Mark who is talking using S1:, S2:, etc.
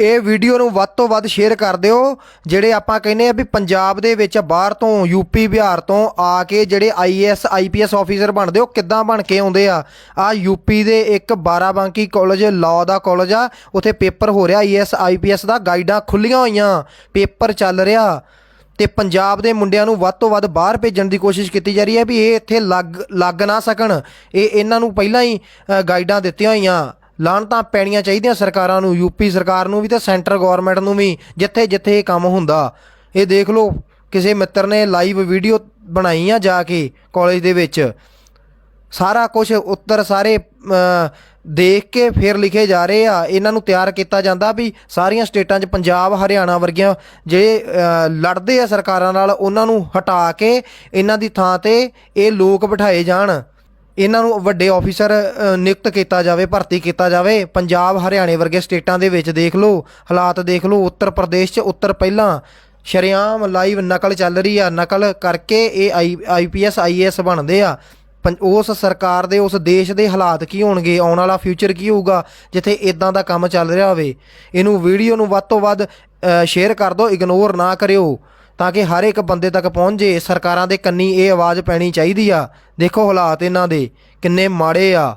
S1: ਇਹ ਵੀਡੀਓ ਨੂੰ ਵੱਧ ਤੋਂ ਵੱਧ ਸ਼ੇਅਰ ਕਰ ਦਿਓ, ਜਿਹੜੇ ਆਪਾਂ ਕਹਿੰਦੇ ਆ ਵੀ ਪੰਜਾਬ ਦੇ ਵਿੱਚ ਬਾਹਰ ਤੋਂ ਯੂਪੀ ਬਿਹਾਰ ਤੋਂ ਆ ਕੇ ਜਿਹੜੇ ਆਈਐਸ ਆਈਪੀਐਸ ਆਫੀਸਰ ਬਣਦੇ, ਉਹ ਕਿੱਦਾਂ ਬਣ ਕੇ ਆਉਂਦੇ ਆ? ਆ ਯੂਪੀ ਦੇ ਇੱਕ ਬਾਰਾਬਾਂਕੀ ਕਾਲਜ ਲਾਅ ਦਾ ਕਾਲਜ ਆ, ਉੱਥੇ ਪੇਪਰ ਹੋ ਰਿਹਾ ਆਈਐਸ ਆਈਪੀਐਸ ਦਾ ਗਾਈਡਾਂ ਖੁੱਲੀਆਂ ਹੋਈਆਂ, ਪੇਪਰ ਚੱਲ ਰਿਹਾ। ਤੇ ਪੰਜਾਬ ਦੇ ਮੁੰਡਿਆਂ ਨੂੰ ਵੱਧ ਤੋਂ ਵੱਧ ਬਾਹਰ ਭੇਜਣ ਦੀ ਕੋਸ਼ਿਸ਼ ਕੀਤੀ ਜਾ ਰਹੀ ਹੈ ਵੀ ਇਹ ਇੱਥੇ ਲੱਗ ਲੱਗ ਨਾ ਸਕਣ। ਇਹ ਇਹਨਾਂ ਨੂੰ ਪਹਿਲਾਂ ਹੀ ਗਾਈਡਾਂ ਦਿੱਤੀਆਂ ਹੋਈਆਂ। ਲਾਹਣਤਾਂ ਪੈਣੀਆਂ ਚਾਹੀਦੀਆਂ ਸਰਕਾਰਾਂ ਨੂੰ, ਯੂਪੀ ਸਰਕਾਰ ਨੂੰ ਵੀ ਤੇ ਸੈਂਟਰ ਗਵਰਨਮੈਂਟ ਨੂੰ ਵੀ, ਜਿੱਥੇ ਜਿੱਥੇ ਇਹ ਕੰਮ ਹੁੰਦਾ। ਇਹ ਦੇਖ ਲਓ, ਕਿਸੇ ਮਿੱਤਰ ਨੇ ਲਾਈਵ ਵੀਡੀਓ ਬਣਾਈ ਆ ਜਾ ਕੇ ਕਾਲਜ ਦੇ ਵਿੱਚ। ਸਾਰਾ ਕੁਝ ਉੱਤਰ ਸਾਰੇ ਦੇਖ ਕੇ ਫਿਰ ਲਿਖੇ ਜਾ ਰਹੇ ਆ। ਇਹਨਾਂ ਨੂੰ ਤਿਆਰ ਕੀਤਾ ਜਾਂਦਾ ਵੀ ਸਾਰੀਆਂ ਸਟੇਟਾਂ 'ਚ ਪੰਜਾਬ, ਹਰਿਆਣਾ ਵਰਗੀਆਂ ਜਿਹੜੇ ਲੜਦੇ ਆ ਸਰਕਾਰਾਂ ਨਾਲ, ਉਹਨਾਂ ਨੂੰ ਹਟਾ ਕੇ ਇਹਨਾਂ ਦੀ ਥਾਂ ਤੇ ਇਹ ਲੋਕ ਬਿਠਾਏ ਜਾਣ। ਇਹਨਾਂ ਨੂੰ ਵੱਡੇ ਆਫੀਸਰ ਨਿਯੁਕਤ ਕੀਤਾ ਜਾਵੇ, ਭਰਤੀ ਕੀਤਾ ਜਾਵੇ। ਪੰਜਾਬ, ਹਰਿਆਣੇ ਵਰਗੇ ਸਟੇਟਾਂ ਦੇ ਵਿੱਚ ਦੇਖ ਲਓ, ਹਾਲਾਤ ਦੇਖ ਲਓ। ਉੱਤਰ ਪ੍ਰਦੇਸ਼ 'ਚ ਉੱਤਰ ਪਹਿਲਾਂ ਸ਼ਰੇਆਮ ਲਾਈਵ ਨਕਲ ਚੱਲ ਰਹੀ ਆ। ਨਕਲ ਕਰਕੇ ਇਹ ਆਈਪੀਐਸ ਆਈਏਐਸ ਬਣਦੇ ਆ। ਪੰ- ਉਸ ਸਰਕਾਰ ਦੇ, ਉਸ ਦੇਸ਼ ਦੇ ਹਾਲਾਤ ਕੀ ਹੋਣਗੇ? ਆਉਣ ਵਾਲਾ ਫਿਊਚਰ ਕੀ ਹੋਊਗਾ? ਜਿੱਥੇ ਇਦਾਂ ਦਾ ਕੰਮ ਚੱਲ ਰਿਹਾ ਹੋਵੇ। ਇਹਨੂੰ ਵੀਡੀਓ ਨੂੰ ਵੱਧ ਤੋਂ ਵੱਧ ਸ਼ੇਅਰ ਕਰ ਦਿਓ। ਇਗਨੋਰ ਨਾ ਕਰਿਓ। ਤਾਂ ਕਿ ਹਰ ਇੱਕ ਬੰਦੇ ਤੱਕ ਪਹੁੰਚ। ਜੇ ਸਰਕਾਰਾਂ ਦੇ ਕੰਨੀ ਇਹ ਆਵਾਜ਼ ਪੈਣੀ ਚਾਹੀਦੀ ਆ। ਦੇਖੋ ਹਾਲਾਤ ਇਹਨਾਂ ਦੇ। ਕਿੰਨੇ ਮਾੜੇ ਆ।